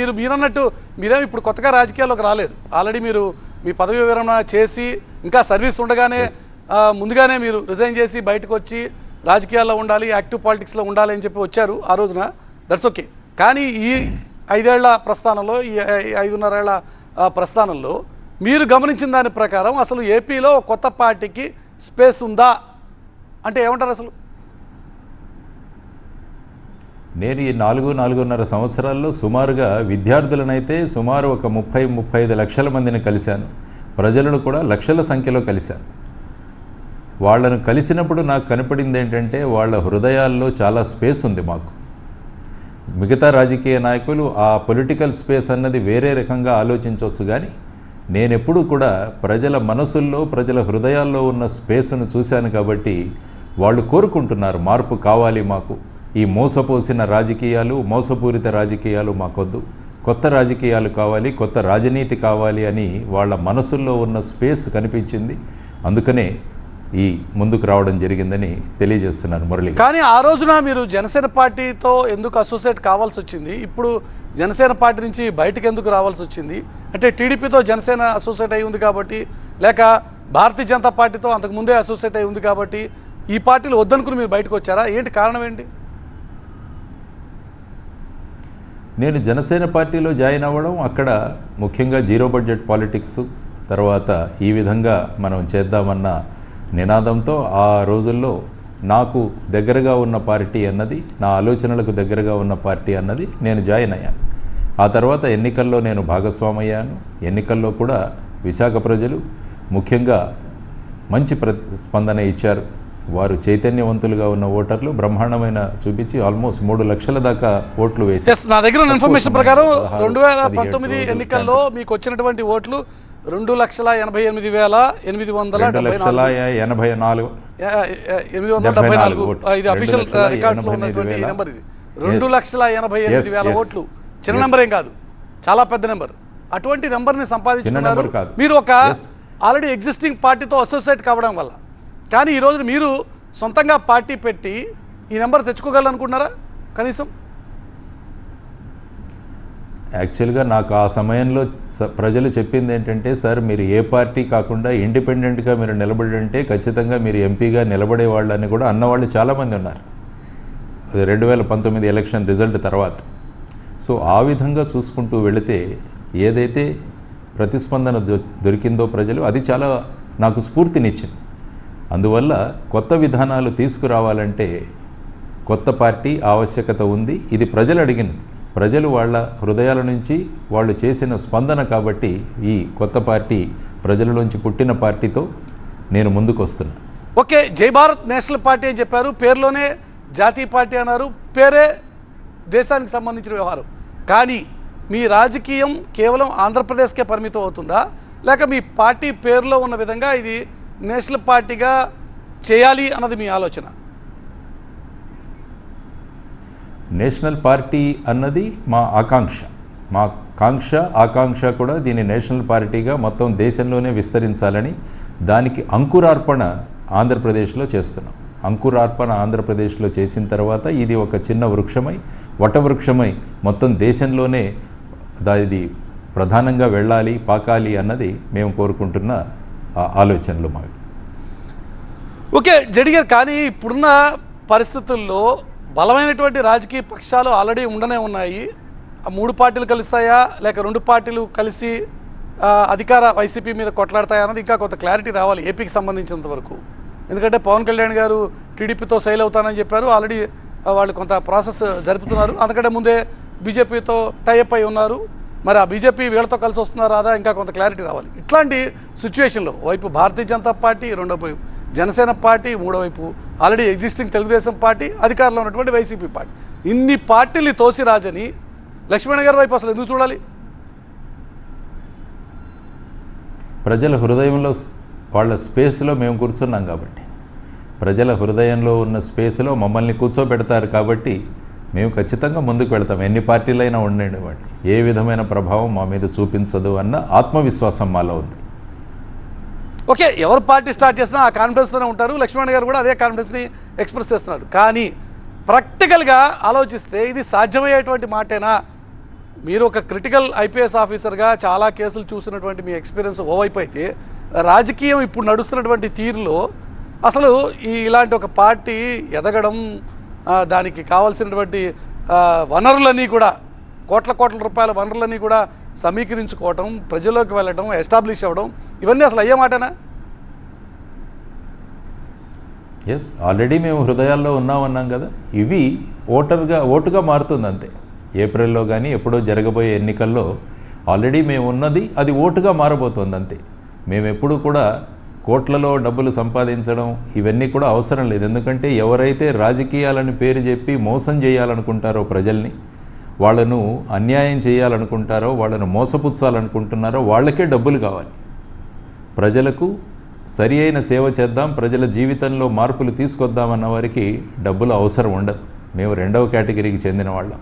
మీరు మీరన్నట్టు మీరేం ఇప్పుడు కొత్తగా రాజకీయాల్లోకి రాలేదు. ఆల్రెడీ మీరు మీ పదవి విరమణ చేసి ఇంకా సర్వీస్ ఉండగానే ముందుగానే మీరు రిజైన్ చేసి బయటకు వచ్చి రాజకీయాల్లో ఉండాలి యాక్టివ్ పాలిటిక్స్లో ఉండాలి అని చెప్పి వచ్చారు ఆ రోజున. దట్స్ ఓకే కానీ ఈ ఐదేళ్ళ ప్రస్థానంలో ఈ ఐదున్నరేళ్ళ ప్రస్థానంలో మీరు గమనించిన దాని ప్రకారం అసలు ఏపీలో కొత్త పార్టీకి స్పేస్ ఉందా? అంటే ఏమంటారు అసలు? నేను ఈ నాలుగు నాలుగున్నర సంవత్సరాల్లో సుమారుగా విద్యార్థులనైతే సుమారు ఒక ముప్పై ముప్పై ఐదు లక్షల మందిని కలిశాను. ప్రజలను కూడా లక్షల సంఖ్యలో కలిశాను. వాళ్ళను కలిసినప్పుడు నాకు కనపడింది ఏంటంటే వాళ్ళ హృదయాల్లో చాలా స్పేస్ ఉంది మాకు. మిగతా రాజకీయ నాయకులు ఆ పొలిటికల్ స్పేస్ అన్నది వేరే రకంగా ఆలోచించవచ్చు కానీ నేనెప్పుడు కూడా ప్రజల మనసుల్లో ప్రజల హృదయాల్లో ఉన్న స్పేస్ను చూశాను కాబట్టి వాళ్ళు కోరుకుంటున్నారు మార్పు కావాలి మాకు. ఈ మోసపోసిన రాజకీయాలు మోసపూరిత రాజకీయాలు మాకొద్దు. కొత్త రాజకీయాలు కావాలి కొత్త రాజనీతి కావాలి అని వాళ్ళ మనసుల్లో ఉన్న స్పేస్ కనిపించింది. అందుకనే ఈ ముందుకు రావడం జరిగిందని తెలియజేస్తున్నాను మురళి కానీ ఆ రోజున మీరు జనసేన పార్టీతో ఎందుకు అసోసియేట్ కావాల్సి వచ్చింది? ఇప్పుడు జనసేన పార్టీ నుంచి బయటకు ఎందుకు రావాల్సి వచ్చింది? అంటే టీడీపీతో జనసేన అసోసియేట్ అయి ఉంది కాబట్టి లేక భారతీయ జనతా పార్టీతో అంతకు ముందే అసోసియేట్ అయి ఉంది కాబట్టి ఈ పార్టీలు వద్దనుకుని మీరు బయటకు వచ్చారా? ఏంటి కారణం ఏంటి? నేను జనసేన పార్టీలో జాయిన్ అవ్వడం అక్కడ ముఖ్యంగా జీరో బడ్జెట్ పాలిటిక్స్ తర్వాత ఈ విధంగా మనం చేద్దామన్న నినాదంతో ఆ రోజుల్లో నాకు దగ్గరగా ఉన్న పార్టీ అన్నది నా ఆలోచనలకు దగ్గరగా ఉన్న పార్టీ అన్నది నేను జాయిన్ అయ్యాను ఆ తర్వాత ఎన్నికల్లో నేను భాగస్వామయ్యాను. ఎన్నికల్లో కూడా విశాఖ ప్రజలు ముఖ్యంగా మంచి ప్రతిస్పందన ఇచ్చారు. వారు చైతన్యవంతులుగా ఉన్న ఓటర్లు బ్రహ్మాండమైన చూపించి ఆల్మోస్ట్ మూడు లక్షల దాకా ఓట్లు వేసి నా దగ్గర ఉన్న ఇన్ఫర్మేషన్ ప్రకారం రెండు వేల పంతొమ్మిది ఎన్నికల్లో మీకు వచ్చినటువంటి ఓట్లు రెండు లక్షల ఎనభై ఎనిమిది వేల ఎనిమిది వందల లక్షల ఎనభై నాలుగు ఎనిమిది వందల డెబ్బై నాలుగు ఇది అఫీషియల్ రికార్డ్స్ ఉన్నటువంటి. నెంబర్ ఇది రెండు Yes. లక్షల ఎనభై ఎనిమిది వేల. ఓట్లు చిన్న. నెంబర్ ఏం కాదు చాలా పెద్ద నెంబర్ అటువంటి నెంబర్ని సంపాదించుకున్నారు. మీరు ఒక. ఆల్రెడీ ఎగ్జిస్టింగ్ పార్టీతో అసోసియేట్ కావడం వల్ల కానీ ఈరోజు మీరు సొంతంగా పార్టీ పెట్టి ఈ నెంబర్ తెచ్చుకోగలనుకుంటున్నారా కనీసం? యాక్చువల్గా నాకు ఆ సమయంలో స- ప్రజలు చెప్పింది ఏంటంటే సార్ మీరు ఏ పార్టీ కాకుండా ఇండిపెండెంట్గా మీరు నిలబడంటే ఖచ్చితంగా మీరు ఎంపీగా నిలబడే వాళ్ళని కూడా అన్నవాళ్ళు చాలామంది ఉన్నారు. అది రెండు వేల పంతొమ్మిది ఎలక్షన్ రిజల్ట్ తర్వాత. సో ఆ విధంగా చూసుకుంటూ వెళితే ఏదైతే ప్రతిస్పందన దొ- దొరికిందో ప్రజలు అది చాలా నాకు స్ఫూర్తినిచ్చింది. అందువల్ల కొత్త విధానాలు తీసుకురావాలంటే కొత్త పార్టీ ఆవశ్యకత ఉంది. ఇది ప్రజలు అడిగినది. ప్రజలు వాళ్ళ హృదయాల నుంచి వాళ్ళు చేసిన స్పందన కాబట్టి ఈ కొత్త పార్టీ ప్రజలలోంచి పుట్టిన పార్టీతో నేను ముందుకు వస్తున్నా ఓకే జై భారత్ నేషనల్ పార్టీ అని చెప్పారు. పేరులోనే జాతీయ పార్టీ అన్నారు. పేరే దేశానికి సంబంధించిన వ్యవహారం. కానీ మీ రాజకీయం కేవలం ఆంధ్రప్రదేశ్కే పరిమితం అవుతుందా? లేక మీ పార్టీ పేరులో ఉన్న విధంగా ఇది నేషనల్ పార్టీగా చేయాలి అన్నది మీ ఆలోచన? నేషనల్ పార్టీ అన్నది మా ఆకాంక్ష. మా కాంక్ష ఆకాంక్ష కూడా దీన్ని నేషనల్ పార్టీగా మొత్తం దేశంలోనే విస్తరించాలని దానికి అంకురార్పణ ఆంధ్రప్రదేశ్లో చేస్తున్నాం. అంకురార్పణ ఆంధ్రప్రదేశ్లో చేసిన తర్వాత ఇది ఒక చిన్న వృక్షమై వటవృక్షమై మొత్తం దేశంలోనే దా ఇది ప్రధానంగా వెళ్ళాలి పాకాలి అన్నది మేము కోరుకుంటున్న ఆలోచనలు మావి. ఓకే జడిగారు కానీ ఇప్పుడున్న పరిస్థితుల్లో బలమైనటువంటి రాజకీయ పక్షాలు ఆల్రెడీ ఉండనే ఉన్నాయి. ఆ మూడు పార్టీలు కలుస్తాయా? లేక రెండు పార్టీలు కలిసి అధికార వైసీపీ మీద కొట్లాడతాయా అన్నది ఇంకా కొంత క్లారిటీ రావాలి ఏపీకి సంబంధించినంత వరకు. ఎందుకంటే పవన్ కళ్యాణ్ గారు టీడీపీతో సైల్ అవుతానని చెప్పారు. ఆల్రెడీ వాళ్ళు కొంత ప్రాసెస్ జరుపుతున్నారు. అందుకంటే ముందే బీజేపీతో టైఅప్ అయి ఉన్నారు. మరి ఆ బీజేపీ వీళ్ళతో కలిసి వస్తున్నారా రాదా? ఇంకా కొంత క్లారిటీ రావాలి. ఇట్లాంటి సిచ్యువేషన్లో వైపు భారతీయ జనతా పార్టీ రెండో వైపు జనసేన పార్టీ మూడో వైపు ఆల్రెడీ ఎగ్జిస్టింగ్ తెలుగుదేశం పార్టీ అధికారంలో ఉన్నటువంటి వైసీపీ పార్టీ. ఇన్ని పార్టీలు తోసి రాజని లక్ష్మణ్ గారి వైపు అసలు ఎందుకు చూడాలి? ప్రజల హృదయంలో వాళ్ళ స్పేస్లో మేము కూర్చున్నాం కాబట్టి. ప్రజల హృదయంలో ఉన్న స్పేస్లో మమ్మల్ని కూర్చోబెడతారు కాబట్టి మేము ఖచ్చితంగా ముందుకు వెళ్తాం. ఎన్ని పార్టీలైనా ఉండనివ్వండి. ఏ విధమైన ప్రభావం మా మీద చూపించదు అన్న ఆత్మవిశ్వాసం మాలో ఉంది. ఓకే ఎవరు పార్టీ స్టార్ట్ చేసినా ఆ కాన్ఫిడెన్స్తోనే ఉంటారు. లక్ష్మణ్ గారు కూడా అదే కాన్ఫిడెన్స్ని ఎక్స్ప్రెస్ చేస్తున్నారు కానీ ప్రాక్టికల్గా ఆలోచిస్తే ఇది సాధ్యమయ్యేటువంటి మాటేనా? మీరు ఒక క్రిటికల్ ఐపీఎస్ ఆఫీసర్గా చాలా కేసులు చూసినటువంటి మీ ఎక్స్పీరియన్స్ ఓవైపు అయితే రాజకీయం ఇప్పుడు నడుస్తున్నటువంటి తీరులో అసలు ఈ ఇలాంటి ఒక పార్టీ ఎదగడం దానికి కావాల్సినటువంటి వనరులన్నీ కూడా కోట్ల కోట్ల రూపాయల వనరులన్నీ కూడా సమీకరించుకోవటం ప్రజల్లోకి వెళ్ళడం ఎస్టాబ్లిష్ అవ్వడం ఇవన్నీ అసలు అయ్యే మాటనా? ఎస్ ఆల్రెడీ మేము హృదయాల్లో ఉన్నామన్నాం కదా. ఇవి ఓటర్గా ఓటుగా మారుతుంది అంతే ఏప్రిల్లో కానీ ఎప్పుడో జరగబోయే ఎన్నికల్లో ఆల్రెడీ మేము ఉన్నది అది ఓటుగా మారబోతుంది అంతే మేము ఎప్పుడు కూడా కోట్లలో డబ్బులు సంపాదించడం ఇవన్నీ కూడా అవసరం లేదు. ఎందుకంటే ఎవరైతే రాజకీయాలని పేరు చెప్పి మోసం చేయాలనుకుంటారో ప్రజల్ని వాళ్ళను అన్యాయం చేయాలనుకుంటారో వాళ్ళను మోసపుచ్చాలనుకుంటున్నారో వాళ్ళకే డబ్బులు కావాలి. ప్రజలకు సరి అయిన సేవ చేద్దాం ప్రజల జీవితంలో మార్పులు తీసుకొద్దామన్న వారికి డబ్బులు అవసరం ఉండదు. మేము రెండవ కేటగిరీకి చెందిన వాళ్ళం.